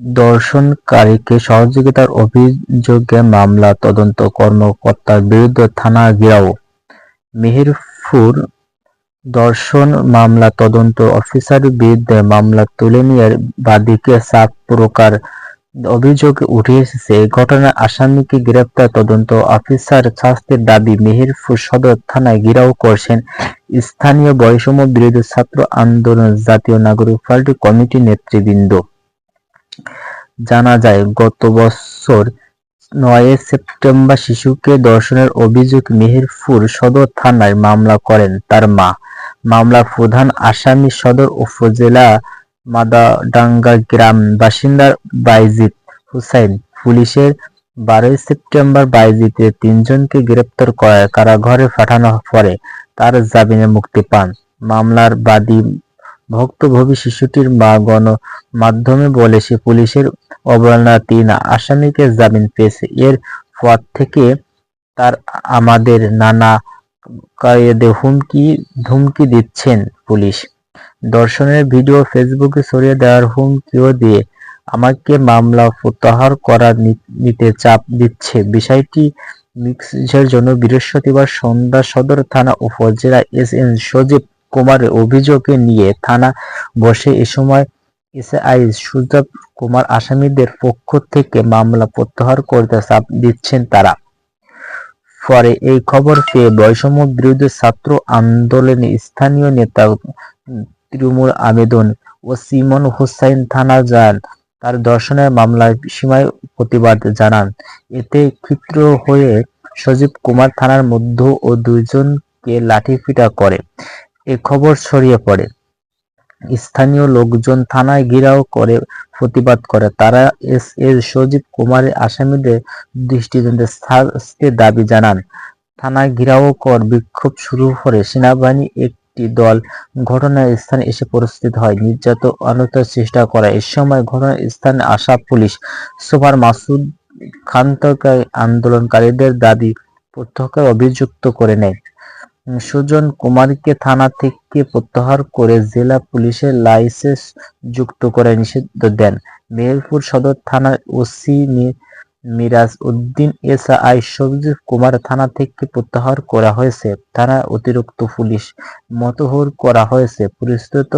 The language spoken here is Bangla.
ধর্ষণকারীকে সহযোগিতার অভিযোগে মামলা তদন্ত কর্মকর্তার বিরুদ্ধে থানা ঘেরাও। মেহেরপুর ধর্ষণ মামলা তদন্ত অফিসার বিরুদ্ধে মামলা তুলে নিয়ে বাদীকে চাপ প্রয়োগের অভিযোগ উঠে এসেছে এ ঘটনায় আসামিকে গ্রেপ্তার তদন্ত অফিসার শাস্তির দাবি মেহেরপুর সদর থানায় ঘেরাও করছেন স্থানীয় বৈষম্য বিরোধী ছাত্র আন্দোলন জাতীয় নাগরিক পার্টি কমিটির নেতৃবৃন্দ। জানা যায়, গত বছর নয় সেপ্টেম্বর শিশুকে ধর্ষণের অভিযোগে মেহেরপুর সদর থানায় মামলা করেন তার মা। মামলার প্রধান আসামি সদর উপজেলা মাদাডাঙ্গা গ্রাম বাসিন্দা বাইজিদ হুসাইন। পুলিশের বারোই সেপ্টেম্বর বাইজিদের তিনজনকে গ্রেপ্তার করে কারাগারে পাঠানোর পরে তার জামিনে মুক্তি পান। মামলার বাদী ভুক্তভোগী শিশুটির মা গণমাধ্যমে বলে সে পুলিশের অবহেলনায় তিন আসামিকে জামিন পেয়েছে। এর পর থেকে তার আমাদের নানা কায়দে হুমকি, ধুমকি দিচ্ছেন পুলিশ। দর্শনের ভিডিও ফেসবুকে ছড়িয়ে দেওয়ার হুমকিও দিয়ে আমাকে মামলা প্রত্যাহার করা নি- নিতে চাপ দিচ্ছে। বিষয়টি মিক্সের জন্য বৃহস্পতিবার সন্ধ্যা সদর থানা উপজেলা এস এন সজীব কুমারের অভিযোগে নিয়ে থানা বসে এ সময় এসআই সুজাব কুমার আসামিদের পক্ষ থেকে মামলা প্রত্যাহার করতে চাপ দিচ্ছেন তারা। পরে এই খবর পেয়ে বৈষম্য বিরোধী ছাত্র আন্দোলনের স্থানীয় নেতা তৃণমূল আবেদন ও সিমন হোসাইন থানা যান। তার দর্শনের মামলায় সীমায় প্রতিবাদ জানান। এতে ক্ষিপ্র হয়ে সজীব কুমার থানার মধ্য ও দুইজনকে লাঠিপিটা করে। এ খবর ছড়িয়ে পড়ে। স্থানীয় লোকজন থানায় ঘেরাও করে প্রতিবাদ করে। তারা এস এর সজীব কুমারের আসামিদের দৃষ্টিতে শাস্তির দাবি জানান। থানায় ঘেরাও কর বিক্ষোভ শুরু করে সেনাবাহিনী একটি দল ঘটনাস্থানে এসে পরিস্থিত হয়। নির্যাতন অনতার চেষ্টা করে। এ সময় ঘটনাস্থানে আসা পুলিশ সুপার মাসুদ খান্তকে আন্দোলনকারীদের দাবি প্রত্যাহার অভিযুক্ত করে নেয়। সুজন কুমারকে থানা থেকে প্রত্যাহার করে জেলা পুলিশের লাইসেন্স যুক্ত করে নিষিদ্ধ দেন। মেহেরপুর সদর থানার OC Miraj Uddin S I সবজি কুমার থানা থেকে প্রত্যাহার করা হয়েছে। থানা অতিরিক্ত পুলিশ মতহর করা হয়েছে। পরিস্থিত